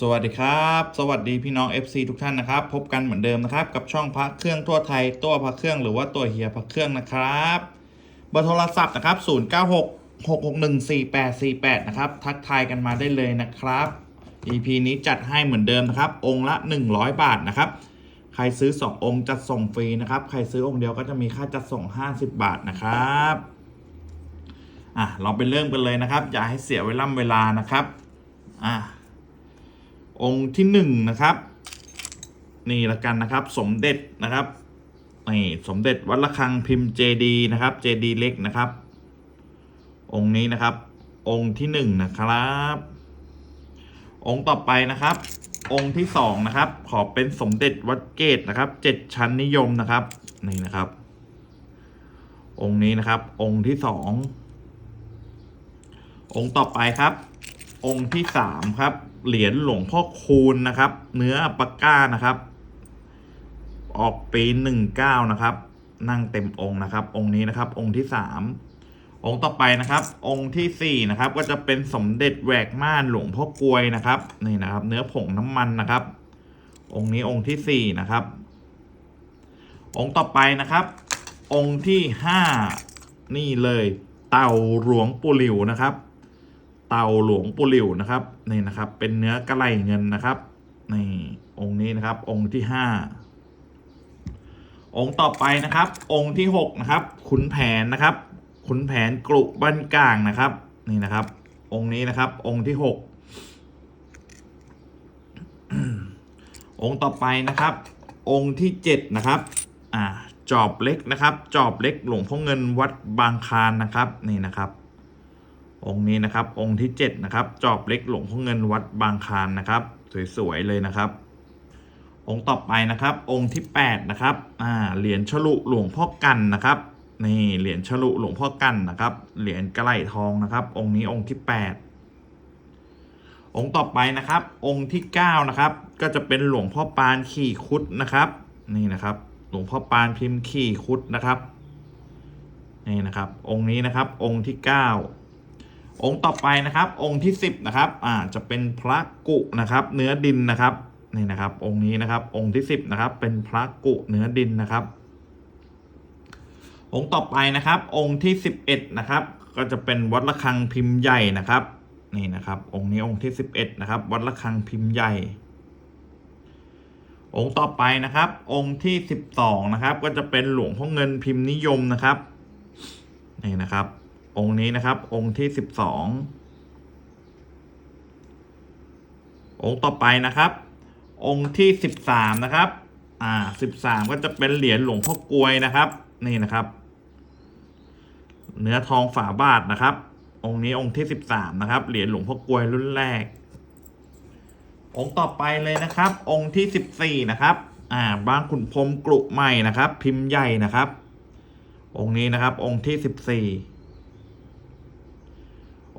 สวัสดีครับ สวัสดีพี่น้อง FC ทุกท่านนะครับ พบกันเหมือนเดิมนะครับ กับช่องพระเครื่องทั่วไทย ตัวพระเครื่องหรือว่าตัวเฮียพระเครื่องนะครับเบอร์โทรศัพท์นะครับ 096 661 4848 นะครับ ทักทายกันมาได้เลยนะครับ EP นี้จัดให้เหมือนเดิมนะครับ องค์ละ 100 บาทนะครับ ใครซื้อ 2 องค์จัดส่งฟรีนะครับ ใครซื้อองค์เดียวก็จะมีค่าจัดส่ง 50 บาทนะครับอะเราไปเริ่มกันเลยนะครับ อย่าให้เสียเวลาเวลานะครับอะ องค์ที่หนึ่งนะครับ นี่ละกันนะครับ สมเด็จนะครับนี่สมเด็จวัดระฆังพิมพ์เจดีนะครับเจดีเล็กนะครับ องค์นี้นะครับ องค์ที่หนึ่งนะครับ องค์ต่อไปนะครับ องค์ที่สองนะครับ ขอเป็นสมเด็จวัดเกตนะครับเจ็ดชั้นนิยมนะครับนี่นะครับ องค์นี้นะครับ องค์ที่สององค์ต่อไปครับ องค์ที่สามครับ เหรียญหลวงพ่อคูณนะครับ เนื้อปากก้านะครับ ออกปีหนึ่งเก้านะครับ นั่งเต็มองค์นะครับ องค์นี้นะครับ องค์ที่สามองค์ต่อไปนะครับ องค์ที่สี่นะครับ ก็จะเป็นสมเด็จแหวกม่านหลวงพ่อกลวยนะครับนี่นะครับ เนื้อผงน้ำมันนะครับ องค์นี้องค์ที่สี่นะครับ องค์ต่อไปนะครับ องค์ที่ห้านี่เลย เต่าหลวงปู่หลิวนะครับ เต่าหลวงปู่หลิวนะครับนี่นะครับ เป็นเนื้อกระไหลเงินนะครับนี่องค์นี้นะครับ องค์ที่ห้าองค์ต่อไปนะครับ องค์ที่หกนะครับ ขุนแผนนะครับ ขุนแผนกรุบ้านกลางนะครับ นี่นะครับ องค์นี้นะครับ องค์ที่หกองค์ต่อไปนะครับ องค์ที่เจ็ดนะครับอ่าจอบเล็กนะครับ จอบเล็กหลวงพ่อเงินวัดบางคานนะครับ นี่นะครับ องค์นี้นะครับองค์ที่7นะครับจอบเล็กหลวงพ่อเงินวัดบางคานนะครับ สวยๆเลยนะครับ องค์ต่อไปนะครับ องค์ที่8นะครับอ่าเหรียญฉลุหลวงพ่อกันนะครับนี่เหรียญฉลุหลวงพ่อกันนะครับ เหรียญกระไหลทองนะครับ องค์นี้องค์ที่ 8 องค์ต่อไปนะครับ องค์ที่9นะครับก็จะเป็นหลวงพ่อปานขี่คุดนะครับ นี่นะครับหลวงพ่อปานพิมพ์ขี่คุดนะครับ นี่นะครับ องค์นี้นะครับ องค์ที่9 องค์ต่อไปนะครับ องค์ที่ 10นะครับอ่าจะเป็นพระกุนะครับ เนื้อดินนะครับนี่นะครับ องค์นี้นะครับ องค์ที่ 10นะครับ เป็นพระกุเนื้อดินนะครับ องค์ต่อไปนะครับ องค์ที่ 11นะครับ ก็จะเป็นวัดระฆังพิมพ์ใหญ่นะครับนี่นะครับ องค์นี้องค์ที่ 11นะครับ วัดระฆังพิมพ์ใหญ่ องค์ต่อไปนะครับ องค์ที่ 12นะครับ ก็จะเป็นหลวงพ่อเงินพิมพ์นิยมนะครับนี่นะครับ องค์นี้นะครับ องค์ที่สิบสององค์ต่อไปนะครับ องค์ที่สิบสามนะครับ อ่าสิบสามก็จะเป็นเหรียญหลวงพ่อกลวยนะครับ นี่นะครับ เนื้อทองฝาบาทนะครับ องค์นี้องค์ที่สิบสามนะครับ เหรียญหลวงพ่อกลวยรุ่นแรก องค์ต่อไปเลยนะครับ องค์ที่สิบสี่นะครับ อ่า บางขุนพรมกรุใหม่นะครับ พิมพ์ใหญ่นะครับ องค์นี้นะครับ องค์ที่สิบสี่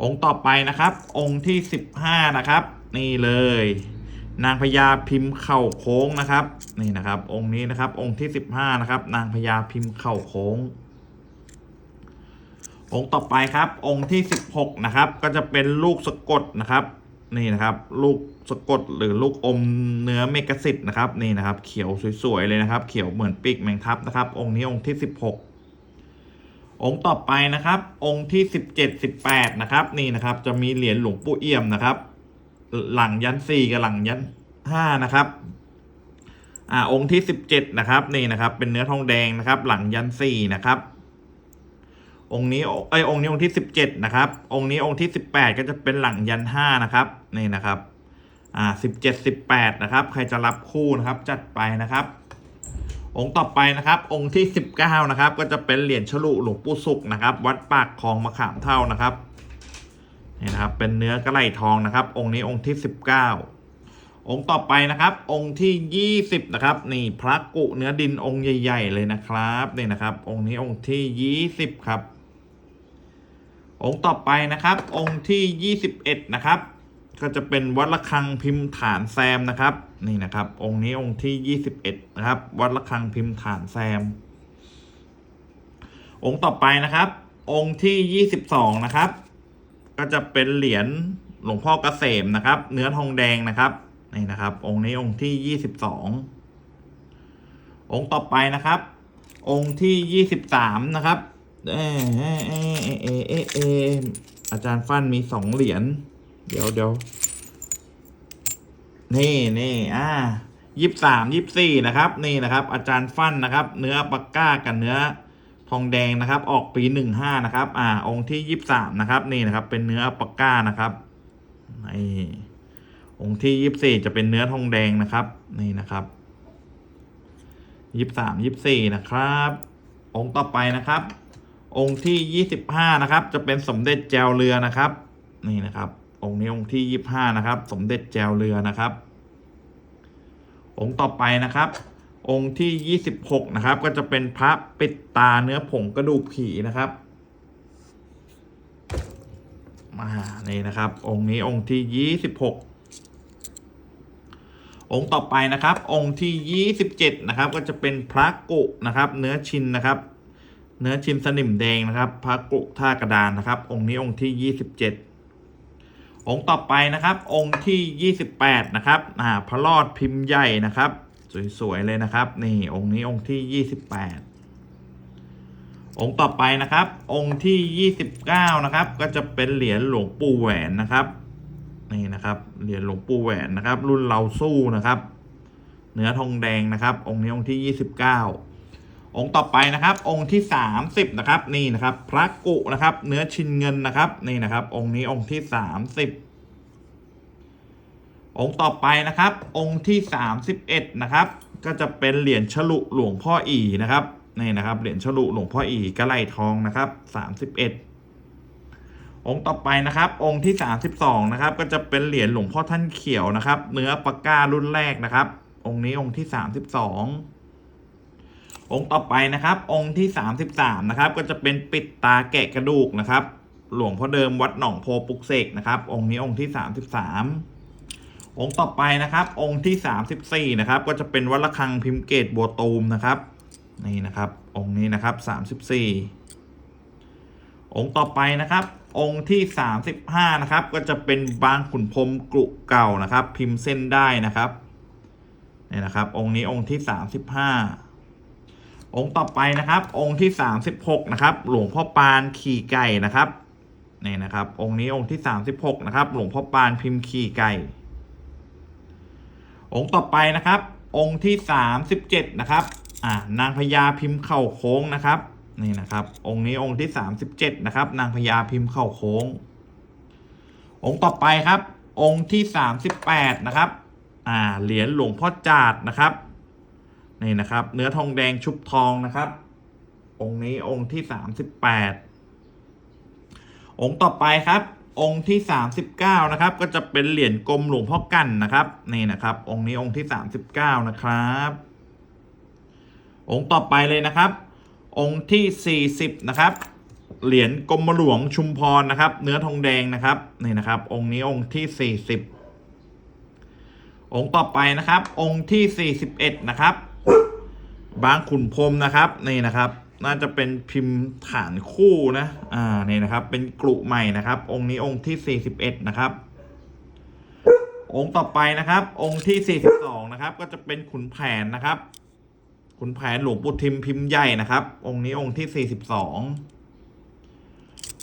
องค์ต่อไปนะครับ องค์ที่สิบห้านะครับ นี่เลย นางพญาพิมพ์เข่าโค้งนะครับ นี่นะครับ องค์นี้นะครับ องค์ที่สิบห้านะครับ นางพญาพิมพ์เข่าโค้ง องค์ต่อไปครับ องค์ที่สิบหกนะครับ ก็จะเป็นลูกสะกดนะครับ นี่นะครับ ลูกสะกดหรือลูกอมเนื้อเมกะสิทธ์นะครับ นี่นะครับ เขียวสวยๆเลยนะครับ เขียวเหมือนปีกแมงทับนะครับ องค์นี้องค์ที่สิบหก องค์ต่อไปนะครับ องค์ที่สิบเจ็ดสิบแปดนะครับนี่นะครับจะมีเหรียญหลวงปู่เอี่ยมนะครับ หลังยันสี่กับหลังยันห้านะครับอ่าองค์ที่สิบเจ็ดนะครับนี่นะครับ เป็นเนื้อทองแดงนะครับ หลังยันสี่นะครับ องค์นี้เอ้ยองค์นี้องค์ที่สิบเจ็ดนะครับ องค์นี้องค์ที่สิบแปดก็จะเป็นหลังยันห้านะครับนี่นะครับอ่าสิบเจ็ดสิบแปดนะครับ ใครจะรับคู่นะครับ จัดไปนะครับ องค์ต่อไปนะครับ องค์ที่ 19 นะครับ ก็จะเป็นเหรียญฉลุหลวงปู่สุขนะครับ วัดปากคลองมะขามเท่านะครับนี่นะครับ เป็นเนื้อกระไหลทองนะครับ องค์นี้องค์ที่ 19 องค์ต่อไปนะครับ องค์ที่ 20 นะครับ นี่พระกุเนื้อดินองค์ใหญ่ ๆ เลยนะครับนี่นะครับ องค์นี้องค์ที่ 20 ครับ องค์ต่อไปนะครับ องค์ที่ 21 นะครับ ก็จะเป็นวัดระฆังพิมพ์ฐานแซมนะครับ นี่นะครับ องค์นี้องค์ที่21นะครับ วัดระฆังพิมพ์ฐานแซม องค์ต่อไปนะครับ องค์ที่22นะครับ ก็จะเป็นเหรียญหลวงพ่อเกษมนะครับ เนื้อทองแดงนะครับนี่นะครับ องค์นี้องค์ที่ยี่สิบสององค์ต่อไปนะครับ องค์ที่ยี่สิบสามนะครับเอเอเอเอเอเอเออาจารย์ฟันมีสองเหรียญ เดี๋ยวเดี๋ยวนี่นี่อ่ายี่สามยี่สี่นะครับ นี่นะครับ อาจารย์ฟันนะครับ เนื้อปากก้ากับเนื้อทองแดงนะครับ ออกปีหนึ่งห้านะครับ อ่า องค์ที่ยี่สามนะครับ นี่นะครับ เป็นเนื้อปากก้านะครับนี่องค์ที่ยี่สี่จะเป็นเนื้อทองแดงนะครับ นี่นะครับยี่สามยี่สี่นะครับ องค์ต่อไปนะครับ องค์ที่ยี่สิบห้านะครับ จะเป็นสมเด็จแจวเรือนะครับ นี่นะครับ องค์นี้องค์ที่ยี่ห้านะครับ สมเด็จแจวเรือนะครับ องค์ต่อไปนะครับ องค์ที่ยี่สิบหกนะครับ ก็จะเป็นพระปิดตาเนื้อผงกระดูกผีนะครับมานี่นะครับ องค์นี้องค์ที่ยี่สิบหกองค์ต่อไปนะครับ องค์ที่ยี่สิบเจ็ดนะครับ ก็จะเป็นพระกุนะครับ เนื้อชินนะครับ เนื้อชินสนิมแดงนะครับ พระกุท่ากระดานนะครับ องค์นี้องค์ที่ยี่สิบเจ็ด องค์ต่อไปนะครับ องค์ที่ 28 นะครับอ่าพระรอดพิมพ์ใหญ่นะครับ สวยๆเลยนะครับ นี่องค์นี้องค์ที่ 28 องค์ต่อไปนะครับ องค์ที่ 29 นะครับ ก็จะเป็นเหรียญหลวงปู่แหวนนะครับนี่นะครับเหรียญหลวงปู่แหวนนะครับ รุ่นเราสู้นะครับ เนื้อทองแดงนะครับ องค์นี้องค์ที่ 29 องค์ต่อไปนะครับ องค์ที่ 30นะครับนี่นะครับพระกุนะครับ เนื้อชินเงินนะครับนี่นะครับ องค์นี้องค์ที่ 30 องค์ต่อไปนะครับ องค์ที่ 31นะครับก็จะเป็นเหรียญฉลุหลวงพ่ออีนะครับนี่นะครับเหรียญฉลุหลวงพ่ออีกระไหลทองนะครับ 31องค์ต่อไปนะครับ องค์ที่ 32 นะครับ ก็จะเป็นเหรียญหลวงพ่อท่านเขียวนะครับ เนื้อปากการุ่นแรกนะครับ องค์นี้องค์ที่ 32 องค์ต่อไปนะครับ องค์ที่ 33 นะครับ ก็จะเป็นปิดตาแกะกระดูกนะครับ หลวงพ่อเดิมวัดหนองโพปุกเสกนะครับ องค์นี้องค์ที่ 33 องค์ต่อไปนะครับ องค์ที่ 34 นะครับ ก็จะเป็นวัดระฆังพิมพ์เกตบัวตูมนะครับนี่นะครับ องค์นี้นะครับ 34 องค์ต่อไปนะครับ องค์ที่ 35 นะครับ ก็จะเป็นบางขุนพรมกรุเก่านะครับ พิมพ์เส้นได้นะครับนี่นะครับ องค์นี้องค์ที่ 35 องค์ต่อไปนะครับ องค์ที่ 36 นะครับ หลวงพ่อปานขี่ไก่นะครับนี่นะครับ องค์นี้องค์ที่ 36 นะครับ หลวงพ่อปานพิมพ์ขี่ไก่ องค์ต่อไปนะครับ องค์ที่ 37 นะครับอ่านางพญาพิมพ์เข่าโค้งนะครับนี่นะครับ องค์นี้องค์ที่ 37 นะครับ นางพญาพิมพ์เข่าโค้ง องค์ต่อไปครับ องค์ที่ 38 นะครับอ่าเหรียญหลวงพ่อจาดนะครับ นี่นะครับ เนื้อทองแดงชุบทองนะครับ องค์นี้องค์ที่38องค์ต่อไปครับ องค์ที่39นะครับ ก็จะเป็นเหรียญกลมหลวงพ่อกันนะครับนี่นะครับ องค์นี้องค์ที่39นะครับ องค์ต่อไปเลยนะครับ องค์ที่40นะครับเหรียญกรมหลวงชุมพรนะครับ เนื้อทองแดงนะครับนี่นะครับ องค์นี้องค์ที่40องค์ต่อไปนะครับ องค์ที่41นะครับ บางขุนพรมนะครับนี่นะครับ น่าจะเป็นพิมพ์ฐานคู่นะอ่านี่นะครับ เป็นกรุใหม่นะครับ องค์นี้องค์ที่ 41 นะครับ องค์ต่อไปนะครับ องค์ที่ 42 นะครับ ก็จะเป็นขุนแผนนะครับ ขุนแผนหลวงปู่ทิมพิมพ์ใหญ่นะครับ องค์นี้องค์ที่ 42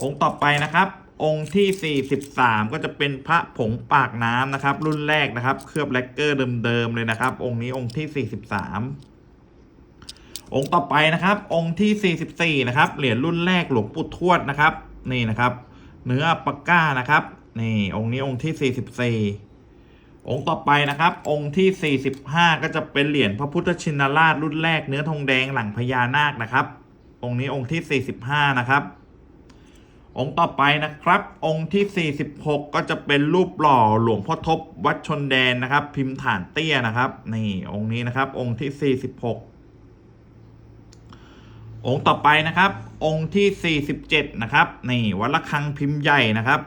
องค์ต่อไปนะครับองค์ที่ 43 ก็จะเป็นพระผงปากน้ำนะครับ รุ่นแรกนะครับ เคลือบแลกเกอร์เดิมๆเลยนะครับ องค์นี้องค์ที่ 43 องค์ต่อไปนะครับ องค์ที่ 44 นะครับ เหรียญรุ่นแรกหลวงปู่ทวดนะครับ นี่นะครับ เนื้อปากก้านะครับ นี่องค์นี้องค์ที่ 44 องค์ต่อไปนะครับ องค์ที่ 45 ก็จะเป็นเหรียญพระพุทธชินราชรุ่นแรกเนื้อทองแดงหลังพญานาคนะครับ องค์นี้องค์ที่ 45 นะครับ องค์ต่อไปนะครับ องค์ที่ 46 ก็จะเป็นรูปหล่อหลวงพ่อทบวัดชนแดนนะครับ พิมพ์ฐานเตี้ยนะครับ นี่องค์นี้นะครับ องค์ที่ 46 องค์ต่อไปนะครับ องค์ที่ 47 นะครับนี่วัดระฆังพิมพ์ใหญ่นะครับ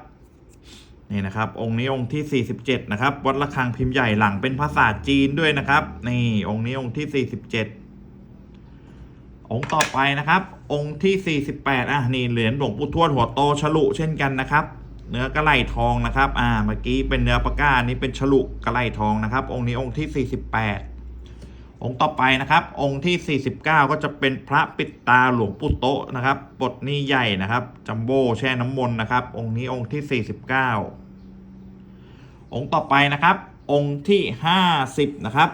นี่นะครับ องค์นี้องค์ที่ 47 นะครับ วัดระฆังพิมพ์ใหญ่หลังเป็นภาษาจีนด้วยนะครับ นี่องค์นี้องค์ที่ 47 องค์ต่อไปนะครับ องค์ที่ 48 อะนี่เหรียญหลวงปู่ทวดหัวโตฉลุเช่นกันนะครับ เนื้อกระไหลทองนะครับ อ่าเมื่อกี้เป็นเนื้อปากก้านนี้เป็นฉลุกระไหลทองนะครับ องค์นี้องค์ที่ 48 องค์ต่อไปนะครับ องค์ที่ 49 ก็จะเป็นพระปิดตาหลวงปู่โตะนะครับบทนี้ใหญ่นะครับจัมโบ้แช่น้ำมนต์นะครับ องค์นี้องค์ที่ 49 องค์ต่อไปนะครับ องค์ที่ 50 นะครับ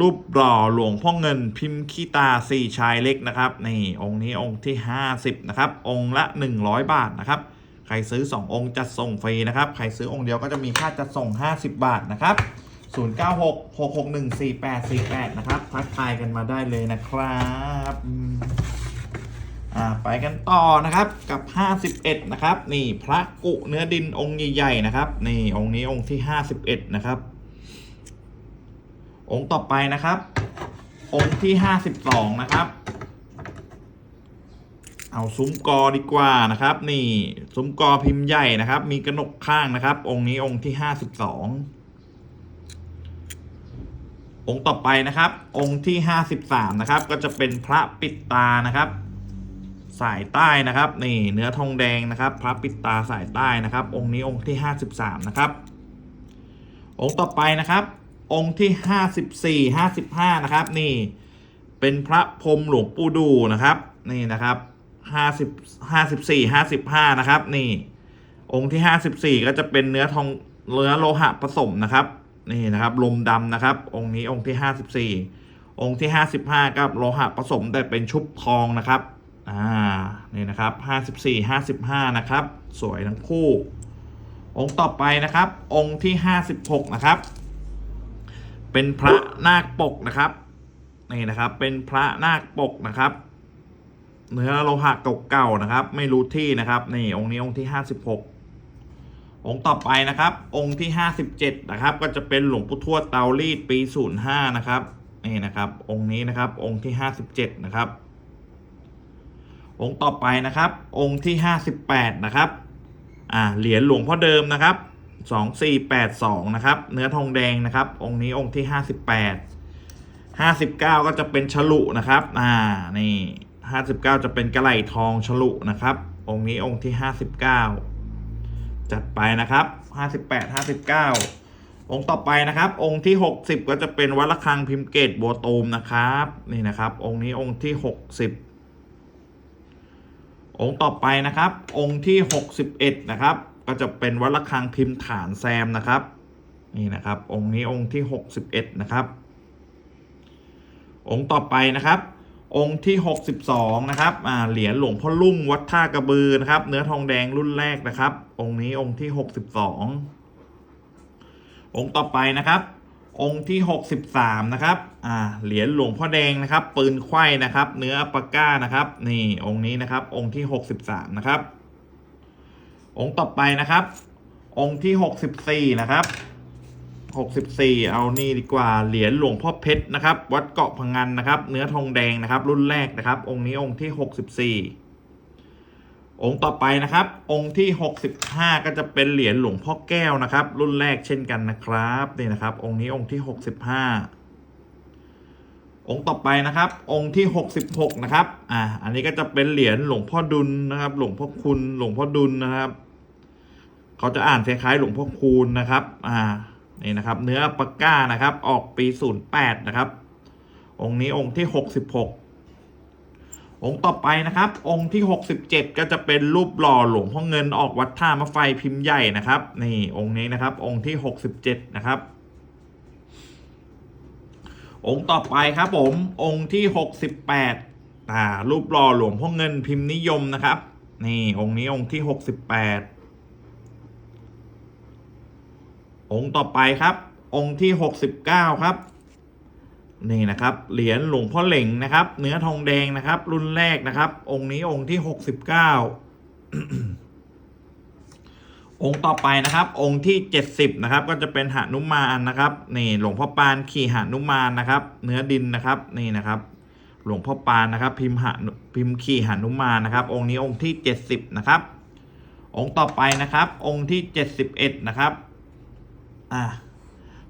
รูปหล่อหลวงพ่อเงินพิมพ์ขี้ตาสี่ชายเล็กนะครับนี่องค์นี้องค์ที่ 50 นะครับ องค์ละ 100 บาทนะครับ ใครซื้อ 2 องค์จัดส่งฟรีนะครับ ใครซื้อองค์เดียวก็จะมีค่าจัดส่ง 50 บาทนะครับ 096 661 4848 นะครับ ทักทายกันมาได้เลยนะครับอ่าไปกันต่อนะครับกับ 51 นะครับ นี่พระกุเนื้อดินองค์ใหญ่ๆนะครับ นี่องค์นี้องค์ที่ 51 นะครับ องค์ต่อไปนะครับ องค์ที่ 52 นะครับเอาซุ้มกอดีกว่านะครับ นี่ซุ้มกอพิมพ์ใหญ่นะครับ มีกระหนกข้างนะครับ องค์นี้องค์ที่52อง ค์ต่อไปนะครับ องค์ที่ 53 นะครับ ก็จะเป็นพระปิดตานะครับ สายใต้นะครับ นี่เนื้อทองแดงนะครับ พระปิดตาสายใต้นะครับ องค์นี้องค์ที่ 53 นะครับ องค์ต่อไปนะครับ องค์ที่ 54 55 นะครับ นี่เป็นพระพรมหลวงปู่ดูนะครับนี่นะครับ50 54 55 นะครับ นี่ องค์ที่ 54 ก็จะเป็นเนื้อทองเนื้อโลหะผสมนะครับ นี่นะครับลมดำนะครับ องค์นี้องค์ที่ 54 องค์ที่ 55กับโลหะผสมแต่เป็นชุบทองนะครับอ่านี่นะครับ 54 55 นะครับ สวยทั้งคู่ องค์ต่อไปนะครับ องค์ที่ 56 นะครับ เป็นพระนาคปกนะครับนี่นะครับ เป็นพระนาคปกนะครับ เนื้อโลหะเก่าๆนะครับ ไม่รู้ที่นะครับนี่องค์นี้องค์ที่ 56 องค์ต่อไปนะครับ องค์ที่ 57 นะครับ ก็จะเป็นหลวงปู่ทวดเตารีดปี 05 นะครับนี่นะครับ องค์นี้นะครับ องค์ที่ 57 นะครับ องค์ต่อไปนะครับ องค์ที่ 58 นะครับอ่าเหรียญหลวงพ่อเดิมนะครับ 2482 นะครับ เนื้อทองแดงนะครับ องค์นี้องค์ที่ 58 59 ก็จะเป็นฉลุนะครับอ่านี่ 59 จะเป็นกระไหลทองฉลุนะครับ องค์นี้องค์ที่ 59 จัดไปนะครับ58 59องค์ต่อไปนะครับ องค์ที่60ก็จะเป็นวัดระฆังพิมพ์เกตบัวตูมนะครับ นี่นะครับ องค์นี้องค์ที่60องค์ต่อไปนะครับ องค์ที่61นะครับ ก็จะเป็นวัดระฆังพิมพ์ฐานแซมนะครับ นี่นะครับ องค์นี้องค์ที่61นะครับ องค์ต่อไปนะครับ องค์ที่ 62 นะครับ อ่า เหรียญหลวงพ่อลุ่งวัดท่ากระบือนะครับ เนื้อทองแดงรุ่นแรกนะครับ องค์นี้องค์ที่ 62 องค์ต่อไปนะครับ องค์ที่ 63 นะครับ อ่า เหรียญหลวงพ่อแดงนะครับ ปืนไขว้นะครับ เนื้ออัปปาก้านะครับ นี่องค์นี้นะครับ องค์ที่ 63 นะครับ องค์ต่อไปนะครับ องค์ที่ 64 นะครับ 64 เอานี่ดีกว่าเหรียญหลวงพ่อเพชรนะครับ วัดเกาะพังงันนะครับ เนื้อทองแดงนะครับ รุ่นแรกนะครับ องค์นี้องค์ที่ 64 องค์ต่อไปนะครับ องค์ที่ 65 ก็จะเป็นเหรียญหลวงพ่อแก้วนะครับ รุ่นแรกเช่นกันนะครับนี่นะครับ องค์นี้องค์ที่ 65องค์ต่อไปนะครับ องค์ที่ 66 นะครับ อ่า อันนี้ก็จะเป็นเหรียญหลวงพ่อดุลนะครับ หลวงพ่อคุณ หลวงพ่อดุลนะครับ เขาจะอ่านคล้ายๆหลวงพ่อคูณนะครับ อ่า นี่นะครับ เนื้อปากก้านะครับ ออกปี 08 นะครับ องค์นี้องค์ที่ 66 องค์ต่อไปนะครับ องค์ที่ 67 ก็จะเป็นรูปหล่อหลวงพ่อเงินออกวัดท่ามะไฟพิมพ์ใหญ่นะครับ นี่องค์นี้นะครับ องค์ที่ 67 นะครับ องค์ต่อไปครับผม องค์ที่ 68อ่ารูปหล่อหลวงพ่อเงินพิมพ์นิยมนะครับ นี่องค์นี้องค์ที่ 68 องค์ต่อไปครับ องค์ที่ 69 ครับ นี่นะครับเหรียญหลวงพ่อเหล่งนะครับ เนื้อทองแดงนะครับ รุ่นแรกนะครับ องค์นี้องค์ที่ 69 องค์ต่อไปนะครับ องค์ที่ 70 นะครับ ก็จะเป็นหานุมานนะครับนี่หลวงพ่อปานขี่หานุมานนะครับ เนื้อดินนะครับนี่นะครับ หลวงพ่อปานนะครับ พิมพ์หนุพิมพ์ขี่หานุมานนะครับ องค์นี้องค์ที่ 70 นะครับ องค์ต่อไปนะครับ องค์ที่ 71 นะครับ อ่า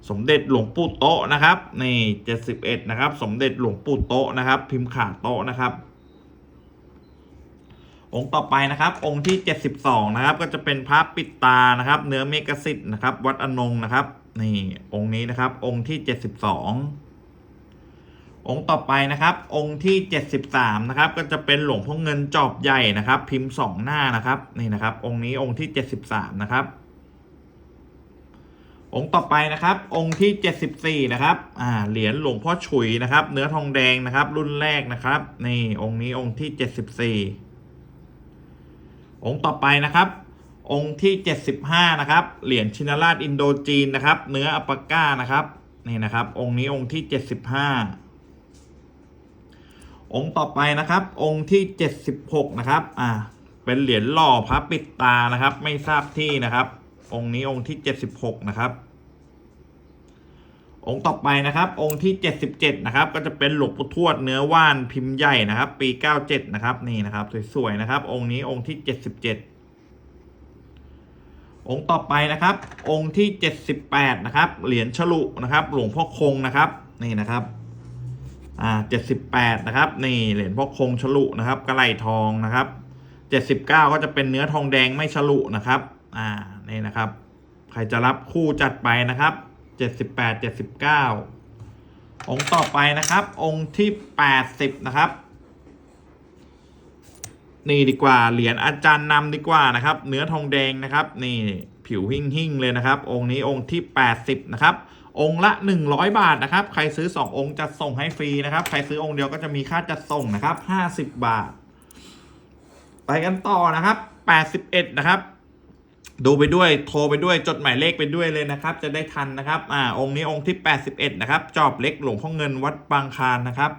สมเด็จหลวงปู่โตะนะครับนี่เจ็ดสิบเอ็ดนะครับ สมเด็จหลวงปู่โตะนะครับ พิมพ์ขาโตะนะครับ องค์ต่อไปนะครับ องค์ที่72นะครับ ก็จะเป็นพระปิดตานะครับ เนื้อเมกสิทธ์นะครับ วัดอนงนะครับนี่องค์นี้นะครับ องค์ที่72องค์ต่อไปนะครับ องค์ที่ 73 นะครับ ก็จะเป็นหลวงพ่อเงินจอบใหญ่นะครับ พิมพ์สองหน้านะครับ นี่นะครับ องค์นี้องค์ที่ 73 นะครับ องค์ต่อไปนะครับ องค์ที่ 74 นะครับ อ่า เหรียญหลวงพ่อฉุยนะครับ เนื้อทองแดงนะครับ รุ่นแรกนะครับ นี่องค์นี้องค์ที่ 74 องค์ต่อไปนะครับ องค์ที่ 75 นะครับ เหรียญชินราชอินโดจีนนะครับ เนื้ออัปปาก้านะครับ นี่นะครับ องค์นี้องค์ที่ 75องค์ต่อไปนะครับ องค์ที่ 76 นะครับ อ่า เป็นเหรียญหล่อพระปิดตานะครับ ไม่ทราบที่นะครับ องค์นี้องค์ที่ 76 นะครับ องค์ต่อไปนะครับ องค์ที่ 77 นะครับ ก็จะเป็นหลวงปู่ทวดเนื้อว่านพิมพ์ใหญ่นะครับ ปี 97 นะครับ นี่นะครับสวยๆนะครับ องค์นี้องค์ที่ 77 องค์ต่อไปนะครับ องค์ที่ 78 นะครับ เหรียญฉลุนะครับ หลวงพ่อคงนะครับ นี่นะครับอ่า78 นะครับ นี่เหรียญพ่อคงฉลุนะครับ กระไหลทองนะครับ 79 ก็จะเป็นเนื้อทองแดงไม่ฉลุนะครับ อ่านี่นะครับ ใครจะรับคู่จัดไปนะครับ 78 79 องค์ต่อไปนะครับ องค์ที่ 80 นะครับ นี่ดีกว่าเหรียญอาจารย์นำดีกว่านะครับ เนื้อทองแดงนะครับ นี่ผิวหิ่งหิ่งเลยนะครับ องค์นี้องค์ที่ 80 นะครับ องค์ละ 100 บาทนะครับ ใครซื้อ 2 องค์จะส่งให้ฟรีนะครับ ใครซื้อองค์เดียวก็จะมีค่าจัดส่งนะครับ 50 บาท ไปกันต่อนะครับ 81 นะครับ ดูไปด้วยโทรไปด้วยจดหมายเลขไปด้วยเลยนะครับ จะได้ทันนะครับอ่าองค์นี้องค์ที่ 81 นะครับ จอบเล็กหลวงพ่อเงินวัดบางคานนะครับ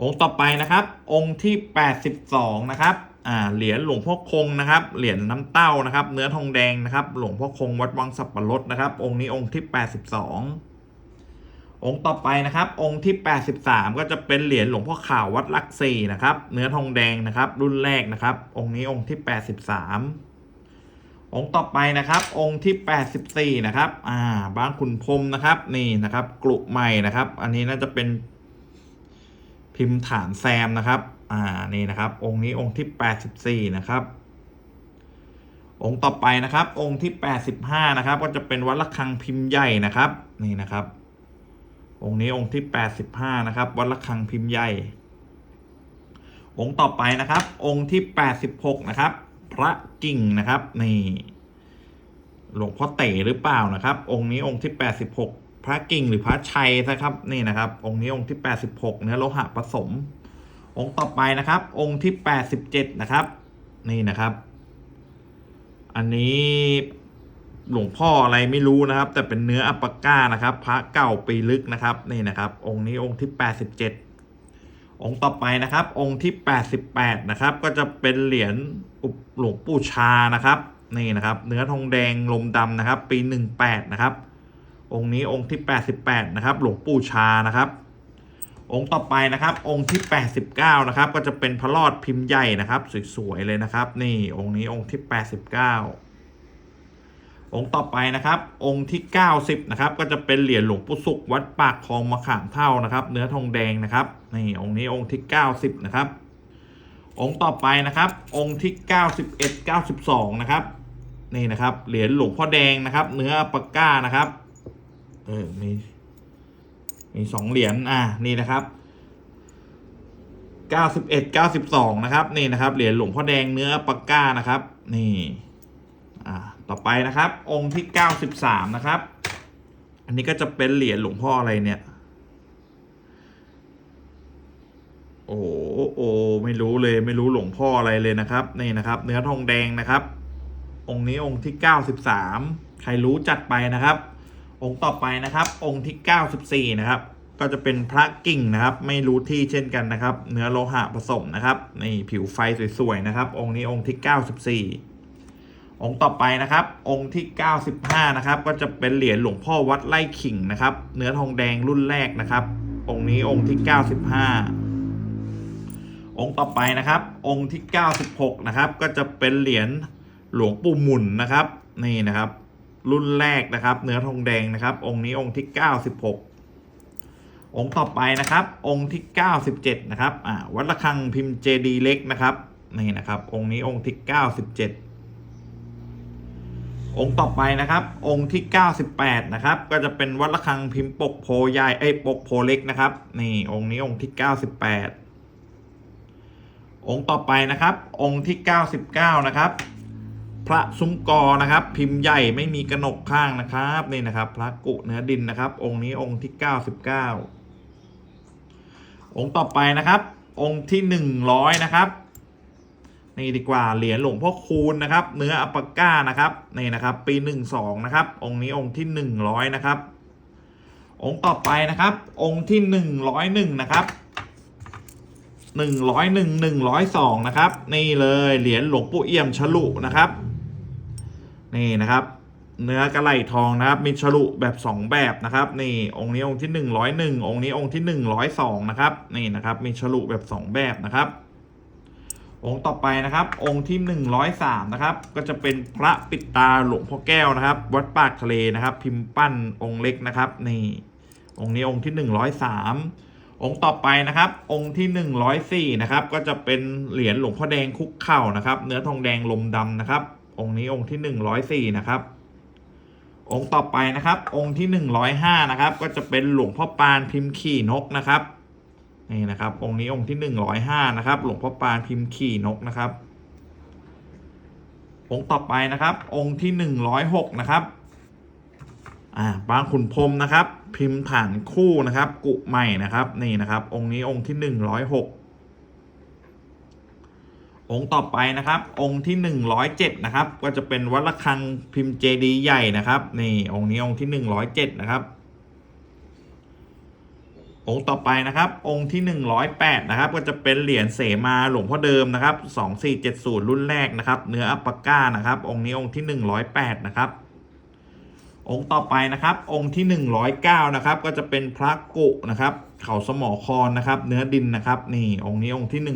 องค์ต่อไปนะครับ องค์ที่ 82 นะครับอ่าเหรียญหลวงพ่อคงนะครับ เหรียญน้ำเต้านะครับ เนื้อทองแดงนะครับ หลวงพ่อคงวัดวังสับปะรดนะครับ องค์นี้องค์ที่ 82 องค์ต่อไปนะครับ องค์ที่ 83 ก็จะเป็นเหรียญหลวงพ่อข่าววัดลักสี่นะครับ เนื้อทองแดงนะครับ รุ่นแรกนะครับ องค์นี้องค์ที่ 83 องค์ต่อไปนะครับ องค์ที่ 84 นะครับ อ่าบ้านขุนพรมนะครับ นี่นะครับกลุใหม่นะครับ อันนี้น่าจะเป็นพิมพ์ฐานแซมนะครับ อ่า นี่นะครับ องค์นี้องค์ที่ 84 นะครับ องค์ต่อไปนะครับ องค์ที่ 85 นะครับ ก็จะเป็นวัดระฆังพิมพ์ใหญ่นะครับ นี่นะครับ องค์นี้องค์ที่ 85 นะครับ วัดระฆังพิมพ์ใหญ่ องค์ต่อไปนะครับ องค์ที่ 86 นะครับ พระกิ่งนะครับ นี่หลวงพ่อเต๋หรือเปล่านะครับ องค์นี้องค์ที่ 86 พระกิ่งหรือพระชัยนะครับนี่นะครับ องค์นี้องค์ที่ 86 เนื้อโลหะผสม องค์ต่อไปนะครับ องค์ที่ 87 นะครับ นี่นะครับ อันนี้ หลวงพ่ออะไรไม่รู้นะครับ แต่เป็นเนื้ออัปปาก้านะครับ พระเก่าปีลึกนะครับนี่นะครับ องค์นี้องค์ที่ 87 องค์ต่อไปนะครับ องค์ที่ 88 นะครับ ก็จะเป็นเหรียญหลวงปู่ชานะครับนี่นะครับ เนื้อทองแดงลมดำนะครับ ปี 18 นะครับ องค์นี้องค์ที่ 88 นะครับ หลวงปู่ชานะครับ องค์ต่อไปนะครับ องค์ที่ 89 นะครับ ก็จะเป็นพระรอดพิมพ์ใหญ่นะครับ สวยๆเลยนะครับ นี่องค์นี้องค์ที่ 89 องค์ต่อไปนะครับ องค์ที่ 90 นะครับ ก็จะเป็นเหรียญหลวงปู่สุขวัดปากคลองมะขามเท่านะครับ เนื้อทองแดงนะครับนี่องค์นี้องค์ที่ 90 นะครับ องค์ต่อไปนะครับ องค์ที่ 91 92 นะครับนี่นะครับเหรียญหลวงพ่อแดงนะครับ เนื้อปาก้านะครับเออมีมีสองเหรียญอ่านี่นะครับ91 92นะครับ นี่นะครับเหรียญหลวงพ่อแดงเนื้อปปาก้านะครับ นี่ อ่า ต่อไปนะครับ องค์ที่ 93 นะครับ อันนี้ก็จะเป็นเหรียญหลวงพ่ออะไรเนี่ย โอ้โหโอ้ไม่รู้เลยไม่รู้หลวงพ่ออะไรเลยนะครับนี่นะครับ เนื้อทองแดงนะครับ องค์นี้องค์ที่ 93 ใครรู้จัดไปนะครับ องค์ต่อไปนะครับ องค์ที่ 94 นะครับ ก็จะเป็นพระกิ่งนะครับ ไม่รู้ที่เช่นกันนะครับ เนื้อโลหะผสมนะครับนี่ผิวไฟสวยๆนะครับ องค์นี้องค์ที่ 94 องค์ต่อไปนะครับ องค์ที่ 95 นะครับ ก็จะเป็นเหรียญหลวงพ่อวัดไร่ขิงนะครับ เนื้อทองแดงรุ่นแรกนะครับ องค์นี้องค์ที่ 95 องค์ต่อไปนะครับ องค์ที่ 96 นะครับ ก็จะเป็นเหรียญหลวงปู่หมุนนะครับ นี่นะครับ รุ่นแรกนะครับ เนื้อทองแดงนะครับ องค์นี้องค์ที่ 96องค์ต่อไปนะครับ องค์ที่ 97 นะครับอ่าวัดระฆังพิมพ์เจดีเล็กนะครับนี่นะครับ องค์นี้องค์ที่ 97 องค์ต่อไปนะครับ องค์ที่ 98 นะครับ ก็จะเป็นวัดระฆังพิมพ์ปกโพใหญ่เอ้ปกโพเล็กนะครับ นี่องค์นี้องค์ที่ 98 องค์ต่อไปนะครับ องค์ที่ 99 นะครับ พระซุ้มกอนะครับ พิมพ์ใหญ่ไม่มีกระหนกข้างนะครับนี่นะครับ พระกุเนื้อดินนะครับ องค์นี้องค์ที่ 99 องค์ต่อไปนะครับ องค์ที่ 100 นะครับ นี่ดีกว่าเหรียญหลวงพ่อคูณนะครับ เนื้ออัปปาก้านะครับนี่นะครับปี 12 นะครับ องค์นี้องค์ที่ 100 นะครับ องค์ต่อไปนะครับ องค์ที่ 101 นะครับหนึ่งร้อยหนึ่งหนึ่งร้อยสองนะครับ นี่เลยเหรียญหลวงปู่เอี่ยมฉลุนะครับ นี่นะครับ เนื้อกระไหลทองนะครับ มีฉลุแบบสองแบบนะครับ นี่องค์นี้องค์ที่หนึ่งร้อยหนึ่งองค์นี้องค์ที่หนึ่งร้อยสองนะครับ นี่นะครับ มีฉลุแบบสองแบบนะครับ องค์ต่อไปนะครับ องค์ที่หนึ่งร้อยสามนะครับ ก็จะเป็นพระปิดตาหลวงพ่อแก้วนะครับ วัดปากทะเลนะครับ พิมพ์ปั้นองค์เล็กนะครับนี่องค์นี้องค์ที่หนึ่งร้อยสามองค์ต่อไปนะครับ องค์ที่หนึ่งร้อยสี่นะครับ ก็จะเป็นเหรียญหลวงพ่อแดงคุกเข่านะครับ เนื้อทองแดงลมดำนะครับ องค์นี้องค์ที่หนึ่งร้อยสี่นะครับองค์ต่อไปนะครับ องค์ที่หนึ่งร้อยห้านะครับ ก็จะเป็นหลวงพ่อปานพิมพ์ขี่นกนะครับ นี่นะครับ องค์นี้องค์ที่หนึ่งร้อยห้านะครับ หลวงพ่อปานพิมพ์ขี่นกนะครับ องค์ต่อไปนะครับ องค์ที่หนึ่งร้อยหกนะครับ อ่าบางขุนพรมนะครับ พิมพ์ฐานคู่นะครับ กุใหม่นะครับ นี่นะครับ องค์นี้องค์ที่หนึ่งร้อยหกองค์ต่อไปนะครับ องค์ที่หนึ่งร้อยเจ็ดนะครับ ก็จะเป็นวัดระฆังพิมพ์เจดีย์ใหญ่นะครับ นี่องค์นี้องค์ที่หนึ่งร้อยเจ็ดนะครับ องค์ต่อไปนะครับ องค์ที่หนึ่งร้อยแปดนะครับ ก็จะเป็นเหรียญเสมาหลวงพ่อเดิมนะครับสองสี่เจ็ดศูนย์รุ่นแรกนะครับ เนื้ออัปปาก้านะครับ องค์นี้องค์ที่หนึ่งร้อยแปดนะครับ องค์ต่อไปนะครับ องค์ที่ 109 นะครับ ก็จะเป็นพระกุนะครับ เขาสมอคอนนะครับ เนื้อดินนะครับ นี่องค์นี้องค์ที่ 109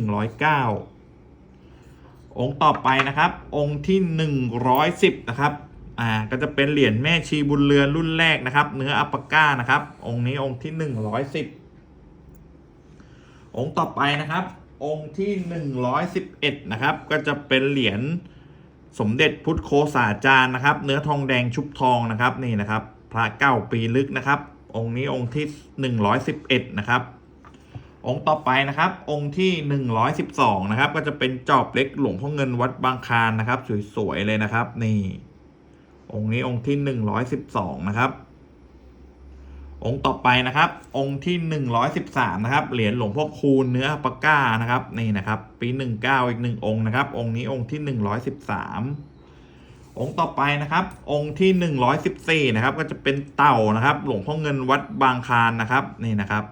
องค์ต่อไปนะครับ องค์ที่ 110 นะครับอ่าก็จะเป็นเหรียญแม่ชีบุญเรือนรุ่นแรกนะครับ เนื้ออัปปาก้านะครับ องค์นี้องค์ที่ 110 องค์ต่อไปนะครับ องค์ที่ 111 นะครับ ก็จะเป็นเหรียญสมเด็จพุทธโคสาจารย์นะครับ เนื้อทองแดงชุบทองนะครับนี่นะครับ พระเก้าปีลึกนะครับ องค์นี้องค์ที่หนึ่งร้อยสิบเอ็ดนะครับ องค์ต่อไปนะครับ องค์ที่หนึ่งร้อยสิบสองนะครับ ก็จะเป็นจอบเล็กหลวงพ่อเงินวัดบางคานนะครับ สวยๆเลยนะครับ นี่ องค์นี้องค์ที่หนึ่งร้อยสิบสองนะครับ องค์ต่อไปนะครับ องค์ที่หนึ่งร้อยสิบสามนะครับ เหรียญหลวงพ่อคูณเนื้อปากก้านะครับ นี่นะครับ ปีหนึ่งเก้าอีกหนึ่งองค์นะครับ องค์นี้องค์ที่หนึ่งร้อยสิบสามองค์ต่อไปนะครับ องค์ที่หนึ่งร้อยสิบสี่นะครับ ก็จะเป็นเต่านะครับ หลวงพ่อเงินวัดบางคานนะครับ นี่นะครับ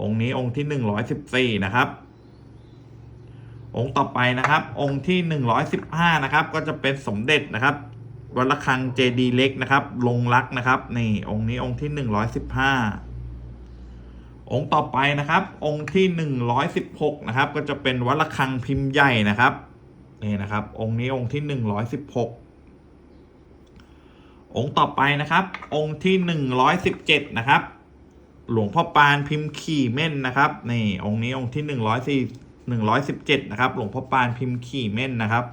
องค์นี้องค์ที่หนึ่งร้อยสิบสี่นะครับ องค์ต่อไปนะครับ องค์ที่หนึ่งร้อยสิบห้านะครับ ก็จะเป็นสมเด็จนะครับ วัดระฆังเจดีเล็กนะครับ ลงรักนะครับนี่องค์นี้องค์ที่หนึ่งร้อยสิบห้าองค์ต่อไปนะครับ องค์ที่หนึ่งร้อยสิบหกนะครับ ก็จะเป็นวัดระฆังพิมพ์ใหญ่นะครับนี่นะครับ องค์นี้องค์ที่หนึ่งร้อยสิบหกองค์ต่อไปนะครับ องค์ที่หนึ่งร้อยสิบเจ็ดนะครับ หลวงพ่อปานพิมพ์ขี่เม่นนะครับนี่องค์นี้องค์ที่หนึ่งร้อยสี่หนึ่งร้อยสิบเจ็ดนะครับ หลวงพ่อปานพิมพ์ขี่เม่นนะครับ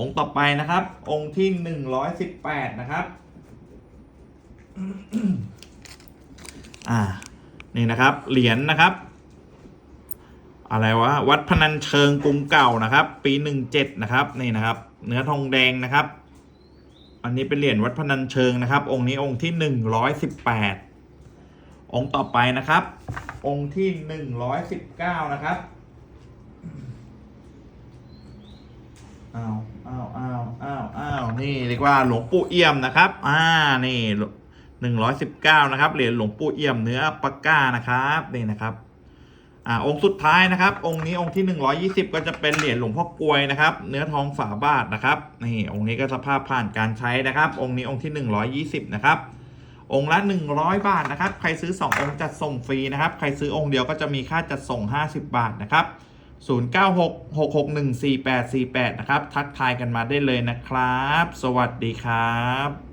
องค์ต่อไปนะครับ องค์ที่หนึ่งร้อยสิบแปดนะครับ อ่า นี่นะครับ เหรียญนะครับ อะไรวะ วัดพนัญเชิงกรุงเก่านะครับ ปีหนึ่งเจ็ดนะครับ นี่นะครับ เนื้อทองแดงนะครับ อันนี้เป็นเหรียญวัดพนัญเชิงนะครับ องค์นี้องค์ที่หนึ่งร้อยสิบแปดองค์ต่อไปนะครับ องค์ที่หนึ่งร้อยสิบเก้านะครับอ้าวอ้าวาวอ้าวอ้าวนี่เรียกว่าหลวงปู่เอี่ยมนะครับ อ่านี่หนึ่งร้อยสิบเก้านะครับเหรียญหลวงปู่เอี่ยมเนื้อปากก้านะครับนี่นะครับอ่าองค์สุดท้ายนะครับ องค์นี้องค์ที่หนึ่งร้อยี่สิบก็จะเป็นเหรียญหลวงพ่อกลวยนะครับ เนื้อทองฝาบาทนะครับนี่องค์นี้ก็สภาพผ่านการใช้นะครับ องค์นี้องค์ที่หนึ่งร้อยี่สิบนะครับองค์ละ 100 บาทนะครับ ใครซื้อ 2 องค์จัดส่งฟรีนะครับ ใครซื้อองค์เดียวก็จะมีค่าจัดส่ง 50 บาทนะครับ 0966614848 นะครับ ทักทายกันมาได้เลยนะครับ สวัสดีครับ